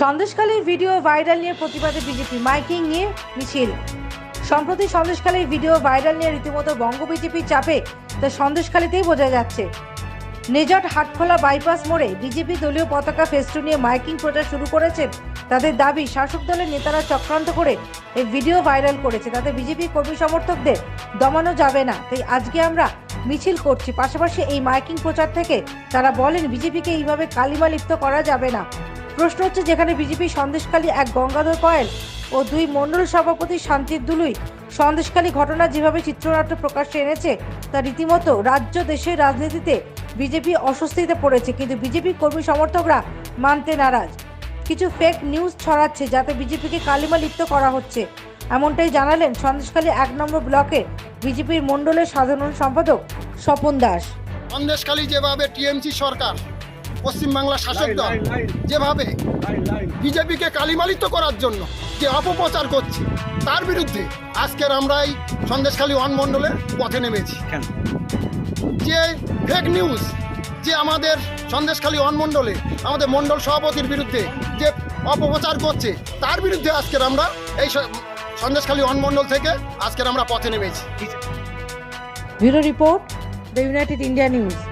সন্দেশখালীর video viral নিয়ে প্রতিবাদে বিজেপি মাইকিং নিয়ে মিছিল। সম্প্রতি সন্দেশখালীর ভিডিও ভাইরাল নিয়ে রীতিমতো বঙ্গ বিজেপির চাপে তা সন্দেশখালীতেই বোঝা যাচ্ছে। নেজট হাটখোলা বাইপাস মোড়ে বিজেপি দলীয় পতাকা ফেস্টুন নিয়ে মাইকিং প্রচার শুরু করেছেন তাদের দাবি, শাসক দলের নেতারা চক্রান্ত করে এই ভিডিও ভাইরাল করেছে। তাতে বিজেপি কর্মী সমর্থকদের দমানো যাবে না। তাই আজকে আমরা মিছিল করছি। পাশাপাশি এই মাইকিং প্রচার থেকে তারা বলেন, বিজেপিকে এইভাবে কালিমা লিপ্ত করা যাবে না। প্রশ্ন হচ্ছে যেখানে বিজেপি সন্দেশখালী এক গঙ্গাধর কয়েল ও দুই মণ্ডল সভাপতি শান্তির দুলুই সন্দেশখালী ঘটনা যেভাবে চিত্রনাট্য প্রকাশ্যে এনেছে, তা রীতিমতো রাজ্য দেশের রাজনীতিতে বিজেপি অস্বস্তিতে পড়েছে, কিন্তু বিজেপি কর্মী সমর্থকরা মানতে নারাজ। কিছু ফেক নিউজ ছড়াচ্ছে যাতে বিজেপিকে কালিমা লিপ্ত করা হচ্ছে। এমনটাই জানালেন সন্দেশখালী এক নম্বর ব্লকে বিজেপির মণ্ডলের সাধারণ সম্পাদক স্বপন দাস। সন্দেশখালী যেভাবে টিএমসি সরকার পশ্চিমবাংলা শাসক দল যেভাবে বিজেপিকে কালিমালিত করার জন্য যে অপপ্রচার করছে তার বিরুদ্ধে আজকের আমরা এই সন্দেশখালী ওয়ান মণ্ডলের পথে নেমেছি। যে ফেক নিউজ যে আমাদের সন্দেশখালী ওয়ান মণ্ডলে আমাদের মণ্ডল সভাপতির বিরুদ্ধে যে অপপ্রচার করছে তার বিরুদ্ধে আজকের আমরা এই সন্দেশখালী ওয়ান মণ্ডল থেকে আজকের আমরা পথে নেমেছি। Bureau report the United India news.